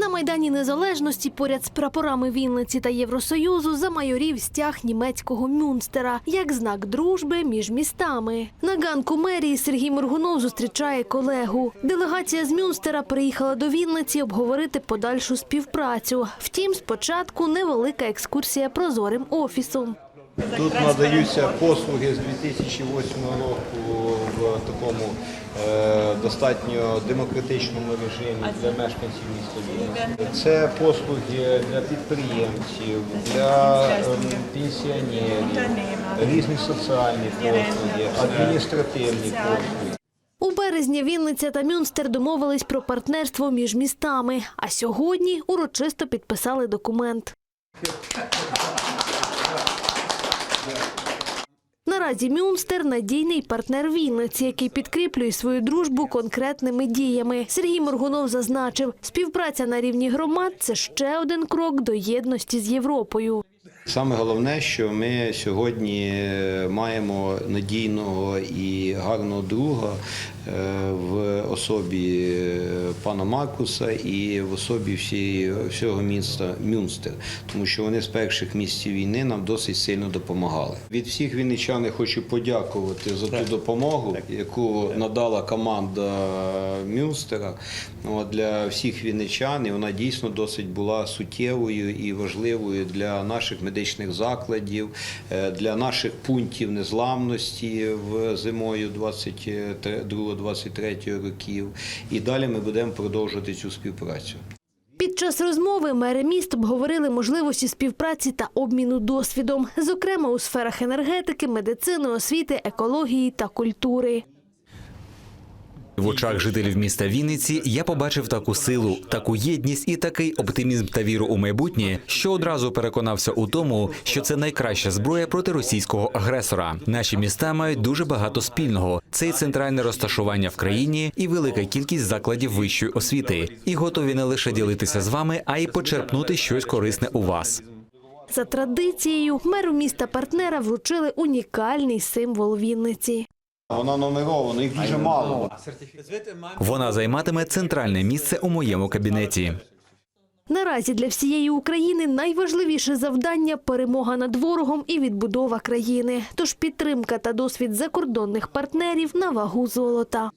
На майдані незалежності поряд з прапорами Вінниці та Євросоюзу замайорів стяг німецького Мюнстера як знак дружби між містами. На ганку мерії Сергій Моргунов зустрічає колегу. Делегація з Мюнстера приїхала до Вінниці обговорити подальшу співпрацю. Втім, спочатку невелика екскурсія прозорим офісом. Тут надаються послуги з 2008 року в такому е, достатньо демократичному режимі для мешканців міста Вінниці. Це послуги для підприємців, для ем, пенсіонерів, різні соціальні послуги, адміністративні послуги. У березні Вінниця та Мюнстер домовились про партнерство між містами, а сьогодні урочисто підписали документ. Наразі Мюнстер надійний партнер Вінниці, який підкріплює свою дружбу конкретними діями. Сергій Моргунов зазначив, співпраця на рівні громад це ще один крок до єдності з Європою. Саме головне, що ми сьогодні е, маємо надійного і гарного друга е, в особі е, пана Маркуса і в особі всієї, всього міста Мюнстер, тому що вони з перших місяців війни нам досить сильно допомагали. Від всіх вінничан я хочу подякувати за ту допомогу, яку надала команда Мюнстера для всіх вінничан. І вона дійсно досить була суттєвою і важливою для наших медичних закладів, е, для наших пунктів незламності в зимою 22-23 років. І далі ми будемо продовжувати цю співпрацю. Під час розмови мери міст обговорили можливості співпраці та обміну досвідом, зокрема у сферах енергетики, медицини, освіти, екології та культури. В очах жителів міста Вінниці я побачив таку силу, таку єдність і такий оптимізм та віру у майбутнє, що одразу переконався у тому, що це найкраща зброя проти російського агресора. Наші міста мають дуже багато спільного. Це і центральне розташування в країні, і велика кількість закладів вищої освіти. І готові не лише ділитися з вами, а й почерпнути щось корисне у вас. За традицією, меру міста партнера вручили унікальний символ Вінниці. Вона номерована, їх дуже мало. Вона займатиме центральне місце у моєму кабінеті. Наразі для всієї України найважливіше завдання перемога над ворогом і відбудова країни. Тож підтримка та досвід закордонних партнерів на вагу золота.